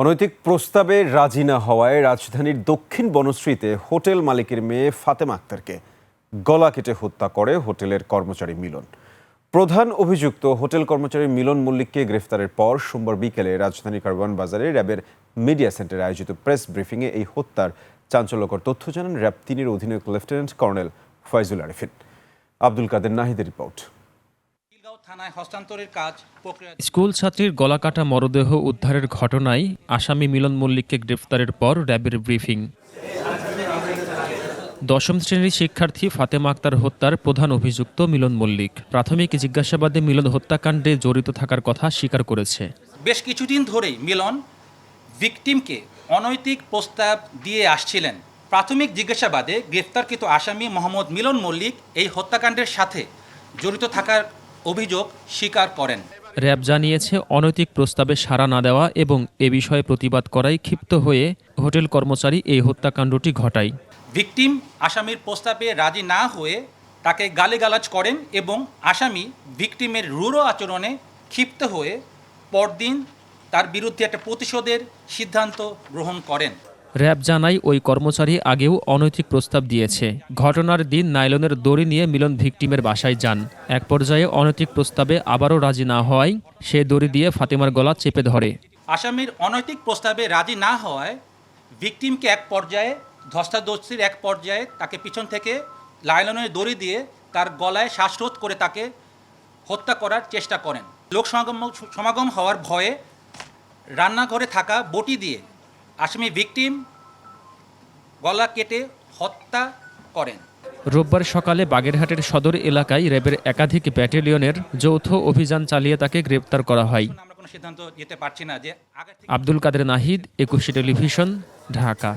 অনৈতিক প্রস্তাবে রাজি না হওয়ায় রাজধানীর দক্ষিণ বনশ্রীতে হোটেল মালিকের মেয়ে ফাতেমা আক্তারকে গলা কেটে হত্যা করে হোটেলের কর্মচারী মিলন। প্রধান অভিযুক্ত হোটেল কর্মচারী মিলন মল্লিককে গ্রেফতারের পর সোমবার বিকেলে রাজধানীর কারওয়ান বাজারে র্যাবের মিডিয়া সেন্টারে আয়োজিত প্রেস ব্রিফিংয়ে এই হত্যার চাঞ্চল্যকর তথ্য জানান র্যাব তিনের অধিনায়ক লেফটেন্যান্ট কর্নেল ফয়জুল আরিফিন। আব্দুল কাদের নাহিদের রিপোর্ট। থানায় হস্তান্তরের কাজ প্রক্রিয়া স্কুল ছাত্রীর গলাকাটা মরদেহ উদ্ধারের ঘটনায় আসামি মিলন মল্লিককে গ্রেফতারের পর র্যাবের ব্রিফিং। দশম শ্রেণির শিক্ষার্থী ফাতেমা আক্তার হত্যার প্রধান অভিযুক্ত মিলন মল্লিক। প্রাথমিক জিজ্ঞাসাবাদে মিলন হত্যাকাণ্ডে জড়িত থাকার কথা স্বীকার করেছে। বেশ কিছুদিন ধরেই মিলন ভিকটিমকে অনৈতিক প্রস্তাব দিয়ে আসছিলেন। প্রাথমিক জিজ্ঞাসাবাদে গ্রেফতারকৃত আসামি মোহাম্মদ মিলন মল্লিক এই হত্যাকাণ্ডের সাথে জড়িত থাকার অভিযোগ স্বীকার করেন। র্যাব জানিয়েছে অনৈতিক প্রস্তাবে সাড়া না দেওয়া এবং এ বিষয়ে প্রতিবাদ করায় ক্ষিপ্ত হয়ে হোটেল কর্মচারী এই হত্যাকাণ্ডটি ঘটায়। ভিকটিম আসামির প্রস্তাবে রাজি না হয়ে তাকে গালিগালাজ করেন এবং আসামি ভিকটিমের রূঢ় আচরণে ক্ষিপ্ত হয়ে পরদিন তার বিরুদ্ধে একটা প্রতিশোধের সিদ্ধান্ত গ্রহণ করেন। র্যাব জানায় ওই কর্মচারী আগেও অনৈতিক প্রস্তাব দিয়েছে। ঘটনার দিন নাইলনের দড়ি নিয়ে মিলন ভিকটিমের বাসায় যান। এক পর্যায়ে অনৈতিক প্রস্তাবে আবারও রাজি না হওয়ায় সে দড়ি দিয়ে ফাতেমার গলা চেপে ধরে। আসামির অনৈতিক প্রস্তাবে রাজি না হওয়ায় ভিকটিমকে এক পর্যায়ে, ধস্তাধস্তির এক পর্যায়ে তাকে পিছন থেকে লাইলনের দড়ি দিয়ে তার গলায় শ্বাসরোধ করে তাকে হত্যা করার চেষ্টা করেন। লোক সমাগম সমাগম হওয়ার ভয়ে রান্নাঘরে থাকা বটি দিয়ে আসামি ভিকটিম গলা কেটে হত্যা করেন। রোববার সকালে বাগেরহাটের সদর এলাকায় র্যাবের একাধিক ব্যাটালিয়নের যৌথ অভিযান চালিয়ে তাকে গ্রেপ্তার করা হয়। আমরা কোনো সিদ্ধান্ত দিতে পারছি না যে আব্দুল কাদের নাহিদ একুশে টেলিভিশন ঢাকা।